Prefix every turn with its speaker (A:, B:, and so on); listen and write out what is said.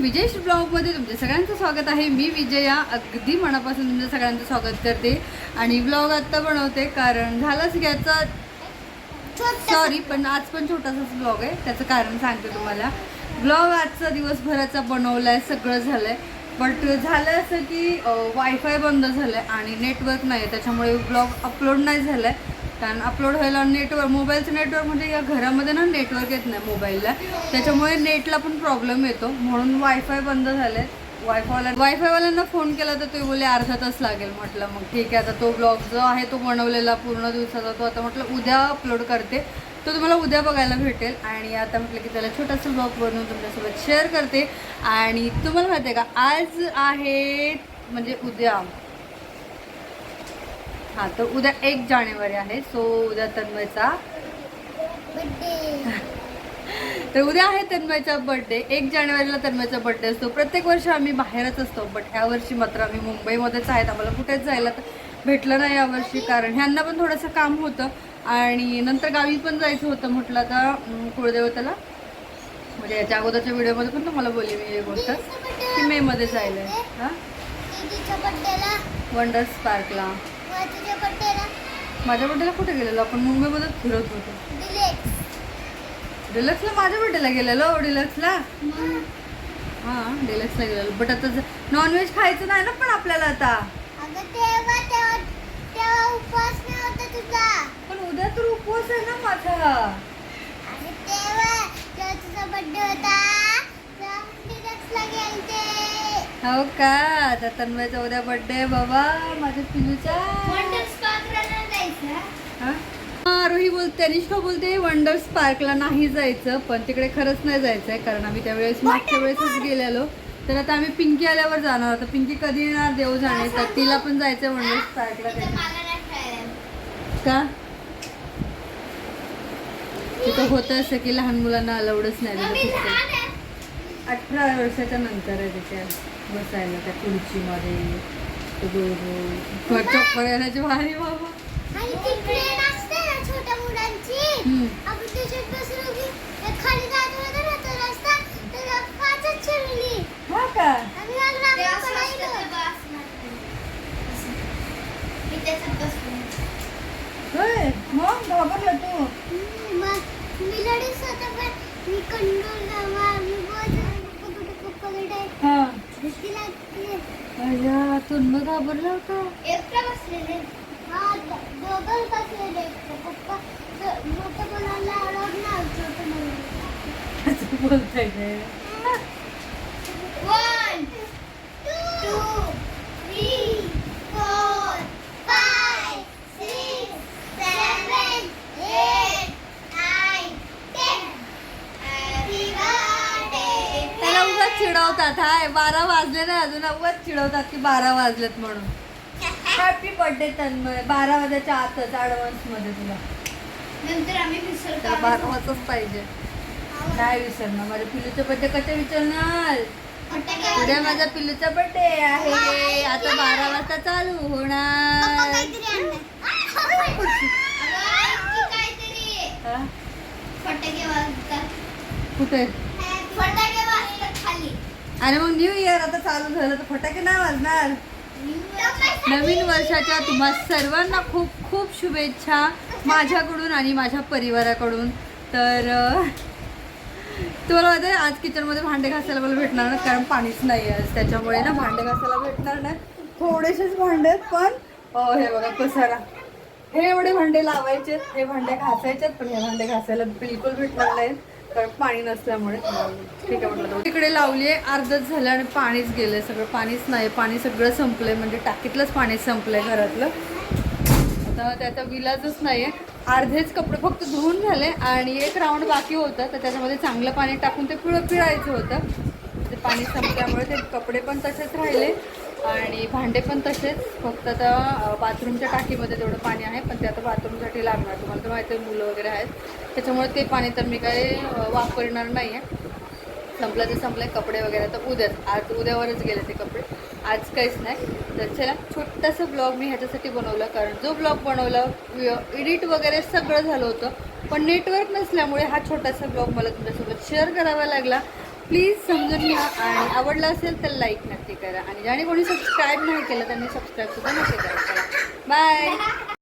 A: विजयश ब्लॉगमध्ये तुमच्या सगळ्यांचं स्वागत आहे. मी विजया अगदी मनापासून तुमच्या सगळ्यांचं स्वागत करते. आणि ब्लॉग आत्ता बनवते कारण झालंच घ्यायचा सॉरी पण आज पण छोटासाच ब्लॉग आहे. त्याचं कारण सांगते तुम्हाला. ब्लॉग आजचा दिवसभराचा बनवलाय सगळं झालंय. बट झालं असं की वायफाय बंद झालंय आणि नेटवर्क नाही त्याच्यामुळे ब्लॉग अपलोड नाही झालाय. कारण अपलोड व्हायला नेटवर्क मोबाईलचं नेटवर्क म्हणजे या घरामध्ये ना नेटवर्क येत नाही मोबाईलला त्याच्यामुळे नेटला पण प्रॉब्लेम येतो. म्हणून वायफाय बंद झाले वायफायवाल्या वायफायवाल्यांना फोन केला तर ते बोले अर्धा तास लागेल. म्हटलं मग ठीक आहे आता तो ब्लॉग जो आहे तो बनवलेला पूर्ण दिवसाचा तो आता म्हटलं उद्या अपलोड करते. तो तुम्हाला उद्या बघायला भेटेल. आणि आता म्हटलं की त्याला छोटासा ब्लॉग बनवून तुमच्यासोबत शेअर करते. आणि तुम्हाला माहिती आहे का आज आहे म्हणजे उद्या हां तर उद्या एक जानेवारी आहे सो उद्या तन्मयचा तर उद्या आहे तन्मयचा बर्थडे एक जानेवारीला तन्मयचा बर्थडे असतो. प्रत्येक वर्षी आम्ही बाहेरच असतो बट ह्या वर्षी मात्र आम्ही मुंबईमध्येच आहेत. आम्हाला कुठेच जायला तर भेटलं नाही यावर्षी कारण ह्यांना पण थोडंसं काम होतं आणि नंतर गावी पण जायचं होतं म्हटलं आता कुळदेवताला म्हणजे याच्या अगोदरच्या व्हिडिओमध्ये पण तुम्हाला बोलली मी ही गोष्ट की मेमध्ये जायला आहे हां?
B: दीदीच्या बड्डेला बड्डेला
A: माझ्या बर्थडेला कुठे गेलेलो? आपण मुंबईमध्येच फिरत होतो. डिलक्सला माझ्या बर्थडेला गेलेलो डिलक्सला हां डिलक्सला गेलेलो. बट आता नॉनव्हेज खायचं नाही ना पण आपल्याला आता. पण उद्या तर उपवास आहे ना माझा.
B: बड्डे होता
A: हो का? आता तन्मयचा उद्या बर्थडे बाबा माझ्या पिलूचा. रोही बोलते अनिष्का बोलते वंडर स्पार्कला नाही जायचं पण तिकडे खरंच नाही जायचंय कारण आम्ही त्यावेळेस मागच्या वेळेसच गेलेलो. तर आता आम्ही पिंकी आल्यावर जाणार. आता पिंकी कधी येणार? देव जाणे तर तिला पण जायचं वंडर स्पार्कला त्याच्या
B: मला नाही खेळायला
A: का? तिथं होतं असं की लहान मुलांना अलाउडच नाही
B: मी
A: तिथं फक्त
B: लहान आहे.
A: अठरा वर्षाच्या नंतर आहे त्याच्या बसायला त्या खुर्चीमध्ये येण्याची भारी बाबा
B: ना छोट्या मुलांची.
A: हम्म.
B: आपण त्याच्यात बसलो की ते खाली जात होता ना तो रस्ता तर पाचच चढली
A: हा का?
B: आणि मला रांगोळी पडायला. मी त्याच्यात बसलो.
A: होय मग घाबरला तू.
B: मग मी लढीच होता पण मी कंट्रोल गावा
A: हा.
B: तिला
A: अय्या तू घाबरला होता.
B: एकटा बसलेले. हा दोघं बसलेले. पप्पा मोठं अडवलं ना छोटं
A: बोलताय चिडवतात. हाय बारा वाजले ना अजून. उगाच चिडवतात की बारा वाजलेत म्हणून. Happy birthday Tanmay. बारा वाजायच्या आतच ऍडव्हान्समध्ये तुला.
B: नंतर आम्ही
A: त्याला बारा वाजताच पाहिजे. नाही विसरणार. माझ्या पिल्लूचा बर्थडे कसे विचारणार उद्या माझा पिल्लूचा बर्थडे आहे. आता बारा वाजता चालू होणार. कुठे? आणि मग न्यू इयर आता चालू झालं तर फटाके नाही वाजणार. नवीन वर्षाच्या तुम्हा सर्वांना खूप खूप शुभेच्छा माझ्याकडून आणि माझ्या परिवाराकडून. तर तुम्हाला माहिती आहे आज किचनमध्ये भांडे घासायला मला भेटणार नाही कारण पाणीच नाही आहे त्याच्यामुळे ना भांडे घासायला भेटणार नाही. थोडेसेच भांडे आहेत पण हे बघा पसारा हे एवढे भांडे लावायचे हे भांडे घासायचे पण हे भांडे घासायला बिलकुल भेटणार नाहीत. कारण पाणी नसल्यामुळे. ठीक आहे म्हटलं. तिकडे लावली आहे अर्धच झालं आणि पाणीच गेलंय सगळं. पाणीच नाही पाणी सगळं संपलंय. म्हणजे टाकीतलंच पाणी संपलंय घरातलं. आता त्याचा विलाजच नाही आहे अर्धेच कपडे फक्त धुवून झाले आणि एक राऊंड बाकी होतं. तर त्याच्यामध्ये चांगलं पाणी टाकून ते पिळं पिळायचं होतं. ते पाणी संपल्यामुळे ते कपडे पण तसेच राहिले. आणि भांडे पण तसेच. फक्त आता बाथरूमच्या टाकीमध्ये तेवढं पाणी आहे पण ते आता बाथरूमसाठी लागणार. तुम्हाला तर माहिती आहे मुलं वगैरे आहेत. त्याच्यामुळे ते पाणी तर मी काही वापरणार नाही आहे संपलं ते संपलं कपडे वगैरे तर उद्याच आज उद्यावरच गेले ते कपडे. आज काहीच नाही. तर चला छोटासा ब्लॉग मी ह्याच्यासाठी बनवला कारण जो ब्लॉग बनवला एडिट वगैरे सगळं झालं होतं. पण नेटवर्क नसल्यामुळे हा छोटासा ब्लॉग मला तुमच्यासोबत शेअर करावा लागला. प्लीज समजून घ्या. आणि आवडलं असेल तर लाईक नक्की करा. आणि ज्याने कोणी सबस्क्राईब नाही केलं त्यांनी सबस्क्राईबसुद्धा नक्की करा. बाय